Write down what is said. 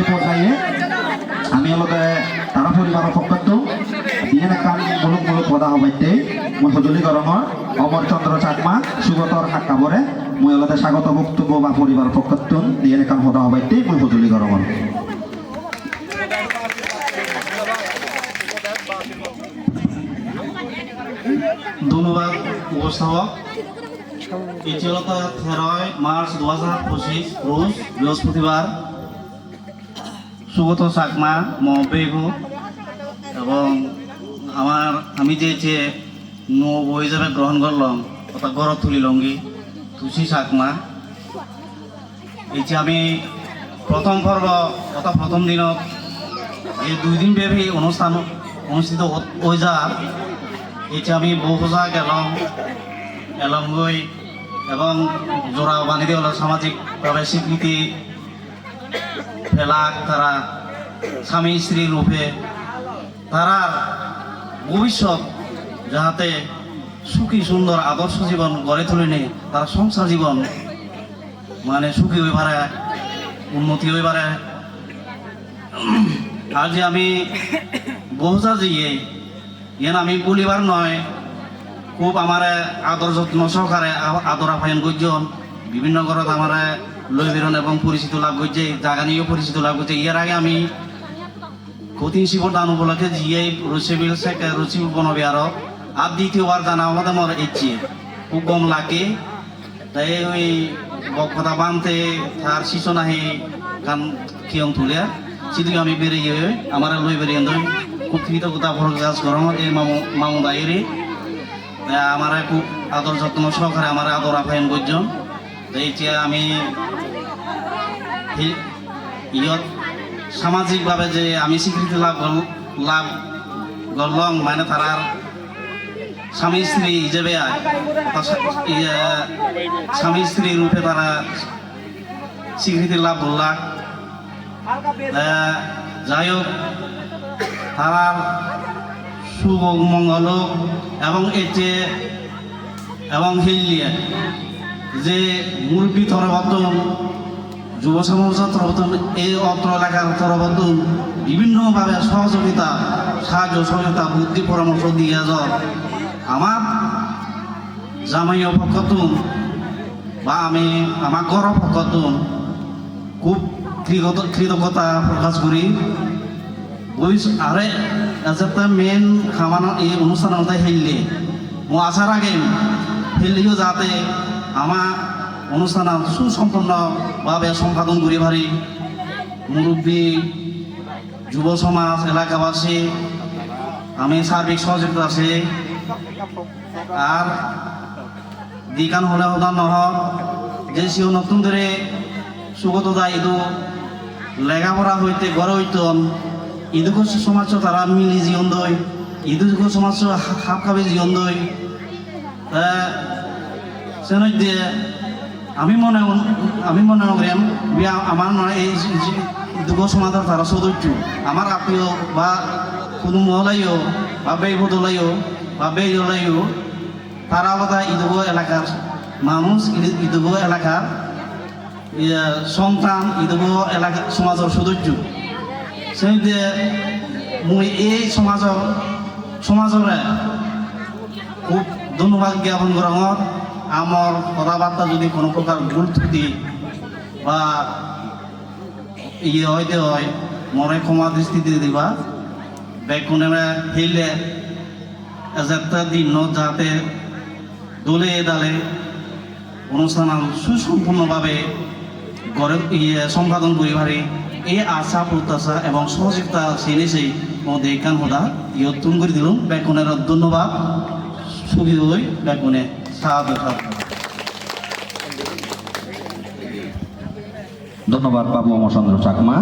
এই পর্যায়ে আমি অলতে তারা পরিবারের পক্ষত ইয়েন কান মুলুক মুলুক পদা হবাইতে মই সজুলি গরমর অমর চন্দ্র চাকমা সুগতর হাক্কাবরে মই অলতে স্বাগত বক্তব্য বা পরিবারের পক্ষত ইয়েন কান পদা হবাইতে মই সজুলি গরমর ধন্যবাদ, উপস্থাপক। এটি হল তেরোই মার্চ দু হাজার পঁচিশ রোজ বৃহস্পতিবার সুগত চাকমা মহবেগু এবং আমার আমি যে যে নব হিসাবে গ্রহণ করলাম অর্থাৎ গড় তুলি লঙ্গি তুষি চাকমা। এই যে আমি প্রথম পর্ব অর্থাৎ প্রথম দিনত এই দুই দিন ব্যাপী অনুষ্ঠান, অনুষ্ঠিত হৈ যা এতিয়া আমি বহুজা গেলং এলংগৈ এবং জোড়া বানিয়ে হলো সামাজিকভাবে স্বীকৃতি ফেলাক তারা স্বামী, স্ত্রী রূপে, তারা ভবিষ্যৎ যাহাতে সুখী, সুন্দর, আদর্শ জীবন গড়ে তুলে নেই তারা সংসার জীবন মানে সুখী হয়ে পারে, উন্নতি হয়ে পারে। যে আমি বহুজা যিয়ে ইয়ান আমি বলিবার নয়, খুব আমার আদর যত্ন সহকারে আদর আপ্যায়ন করছেন বিভিন্ন ঘরত আমার লৈ বেরন এবং পরিচিত লাভ করছে জাগা নিয়েও পরিচিত লাভ করছে ইয়ার আগে আমি কঠিন শিবর দান উপলক্ষে জিয়ে রসিবিল শেখ রসিব বনবিহার আর দ্বিতীয়বার জানা আমাদের মর ইচ্ছে খুব কম লাগে তাই ওই কথা বানতে তার শিশু নাহি কান কিয়ং তুলে। সেদিকে আমি বেরিয়ে আমার লই বেরিয়ে খুব কৃতজ্ঞতা প্রকাশ করম এই মামু মামু দায়েরি আমার খুব আদর যত্ন সহকারে আমার আদর আপ্যায়ন করছেন এতিয়া আমি ইয়ত সামাজিকভাবে যে আমি স্বীকৃতি লাভ লাভ করলাম মানে তারার স্বামী স্ত্রী হিসেবে স্বামী স্ত্রী রূপে তারা স্বীকৃতি লাভ করলাম যাই হোক তারার শুভ মঙ্গল এবং এতে এবং হিল্লিয়ে যে মুরব্বী তরবতন যুব সমাজ তরবতন এই অত্র এলাকার তরবতন বিভিন্নভাবে সহযোগিতা, সাহায্য সহযোগিতা বুদ্ধি, পরামর্শ দিয়ে যান আমার জামাই পক্ষতুন বা আমি আমার ঘর পক্ষতুন খুব কৃতজ্ঞ- কৃতজ্ঞতা প্রকাশ করি। ভবিষ্যৎ আরে একটা মেন খামানো এই অনুষ্ঠান মধ্যে হেললে। মো আসার আগে হেললেও যাতে আমার অনুষ্ঠান সুসম্পন্নভাবে সম্পাদন করি পারি মুরব্বী, যুব সমাজ, এলাকাবাসী, আমি সার্বিক সহযোগিতা আছে। আর দিকান হলে হদান নহ। যে সিও নতুন ধরে সুগত দা ইদু লেখাপড়া হইতে গড় হইতন ইদুকো সমাজ তারা মিলি জীবন দই। ইদুকো সমাজ হাফ খাবে জীবন দই। দিয়ে আমি মনে আমি মনে বিয়া আমার নয় এই দুগো সমাজের তারা সদস্য, আমার আত্মীয় বা কোনো মহলাইও বা বেই বদলাইও বা বেই দলাইও তারা আলাদা ইদুগো এলাকার মানুষ ইদু- ইদুগো এলাকার সন্তান ইদুগো এলাকা সমাজের সদস্য। সেই যে মই এই সমাজৰ সমাজৰে খুব ধন্যবাদ জ্ঞাপন করা আমার, কথাবার্তা যদি কোনো প্রকার ভুল ত্রুটি বা ইয়ে হইতে হয়, মরে ক্ষমা দৃষ্টিতে দিবা। বেগুনে হেলে এজাত্তা দিন যাতে দলে দালে অনুষ্ঠান সুসম্পূর্ণভাবে গড়ে ইয়ে সম্পাদন করি পারি। এই আশা, প্রত্যাশা এবং সহযোগিতা সেনেছেই ও দেখান হদা। ইয়ত তুম করে দিলাম। বেগুনের ধন্যবাদ। সুখী হই বেগুনে ধন্যবাদ বাবু অমরচন্দ্র চাকমা।